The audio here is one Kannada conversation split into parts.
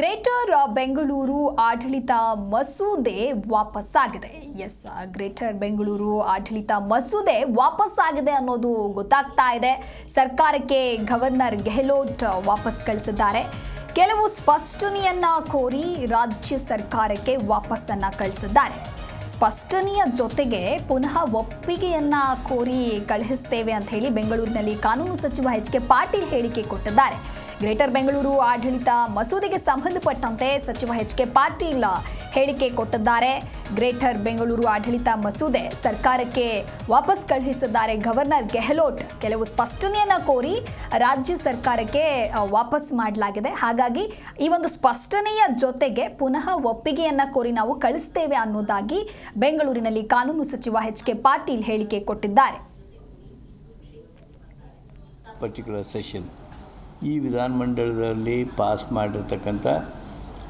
ಗ್ರೇಟರ್ ಬೆಂಗಳೂರು ಆಡಳಿತ ಮಸೂದೆ ವಾಪಸ್ಸಾಗಿದೆ. ಎಸ್ ಗ್ರೇಟರ್ ಬೆಂಗಳೂರು ಆಡಳಿತ ಮಸೂದೆ ವಾಪಸ್ಸಾಗಿದೆ ಅನ್ನೋದು ಗೊತ್ತಾಗ್ತಾ ಇದೆ. ಸರ್ಕಾರಕ್ಕೆ ಗವರ್ನರ್ ಗೆಹ್ಲೋಟ್ ವಾಪಸ್ ಕಳಿಸಿದ್ದಾರೆ. ಕೆಲವು ಸ್ಪಷ್ಟನೆಯನ್ನ ಕೋರಿ ರಾಜ್ಯ ಸರ್ಕಾರಕ್ಕೆ ವಾಪಸ್ಸನ್ನ ಕಳಿಸಿದ್ದಾರೆ. ಸ್ಪಷ್ಟನೆಯ ಜೊತೆಗೆ ಪುನಃ ಒಪ್ಪಿಗೆಯನ್ನ ಕೋರಿ ಕಳುಹಿಸ್ತೇವೆ ಅಂತ ಹೇಳಿ ಬೆಂಗಳೂರಿನಲ್ಲಿ ಕಾನೂನು ಸಚಿವ ಎಚ್ ಕೆ ಪಾಟೀಲ್ ಹೇಳಿಕೆ ಕೊಟ್ಟಿದ್ದಾರೆ. ಗ್ರೇಟರ್ ಬೆಂಗಳೂರು ಆಡಳಿತ ಮಸೂದೆಗೆ ಸಂಬಂಧಪಟ್ಟಂತೆ ಸಚಿವ ಎಚ್ ಕೆ ಪಾಟೀಲ್ ಹೇಳಿಕೆ ಕೊಟ್ಟಿದ್ದಾರೆ. ಗ್ರೇಟರ್ ಬೆಂಗಳೂರು ಆಡಳಿತ ಮಸೂದೆ ಸರ್ಕಾರಕ್ಕೆ ವಾಪಸ್ ಕಳುಹಿಸಿದ್ದಾರೆ. ಗವರ್ನರ್ ಗೆಹ್ಲೋಟ್ ಕೆಲವು ಸ್ಪಷ್ಟನೆಯನ್ನ ಕೋರಿ ರಾಜ್ಯ ಸರ್ಕಾರಕ್ಕೆ ವಾಪಸ್ ಮಾಡಲಾಗಿದೆ. ಹಾಗಾಗಿ ಈ ಒಂದು ಸ್ಪಷ್ಟನೆಯ ಜೊತೆಗೆ ಪುನಃ ಒಪ್ಪಿಗೆಯನ್ನ ಕೋರಿ ನಾವು ಕಳಿಸ್ತೇವೆ ಅನ್ನೋದಾಗಿ ಬೆಂಗಳೂರಿನಲ್ಲಿ ಕಾನೂನು ಸಚಿವ ಎಚ್ ಕೆ ಪಾಟೀಲ್ ಹೇಳಿಕೆ ಕೊಟ್ಟಿದ್ದಾರೆ. ಪರ್ಟಿಕ್ಯುಲರ್ ಸೆಷನ್ ಈ ವಿಧಾನಮಂಡಲದಲ್ಲಿ ಪಾಸ್ ಮಾಡಿರ್ತಕ್ಕಂಥ,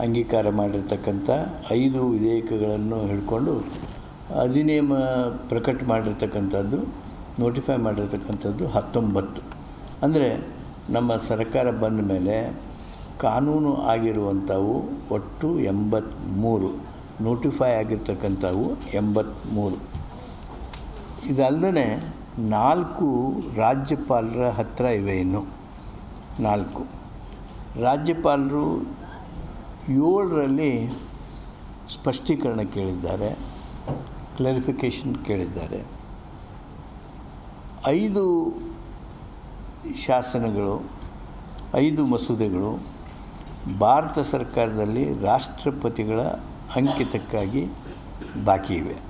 ಅಂಗೀಕಾರ ಮಾಡಿರ್ತಕ್ಕಂಥ ಐದು ವಿಧೇಯಕಗಳನ್ನು ಹಿಡ್ಕೊಂಡು ಅಧಿನಿಯಮ ಪ್ರಕಟ ಮಾಡಿರ್ತಕ್ಕಂಥದ್ದು ನೋಟಿಫೈ ಮಾಡಿರ್ತಕ್ಕಂಥದ್ದು ಹತ್ತೊಂಬತ್ತು. ಅಂದರೆ ನಮ್ಮ ಸರ್ಕಾರ ಬಂದ ಮೇಲೆ ಕಾನೂನು ಆಗಿರುವಂಥವು ಒಟ್ಟು ಎಂಬತ್ತ್ಮೂರು ನೋಟಿಫೈ ಆಗಿರ್ತಕ್ಕಂಥವು ಎಂಬತ್ತ್ಮೂರು ಇದಲ್ಲದೆ ನಾಲ್ಕು ರಾಜ್ಯಪಾಲರ ಹತ್ತಿರ ಇವೆ ಇನ್ನು. ನಾಲ್ಕು. ರಾಜ್ಯಪಾಲರು ಏಳರಲ್ಲಿ ಸ್ಪಷ್ಟೀಕರಣ ಕೇಳಿದ್ದಾರೆ ಕ್ಲಾರಿಫಿಕೇಷನ್ ಕೇಳಿದ್ದಾರೆ. ಐದು ಶಾಸನಗಳು, ಐದು ಮಸೂದೆಗಳು ಭಾರತ ಸರ್ಕಾರದಲ್ಲಿ ರಾಷ್ಟ್ರಪತಿಗಳ ಅಂಕಿತಕ್ಕಾಗಿ ಬಾಕಿ ಇವೆ.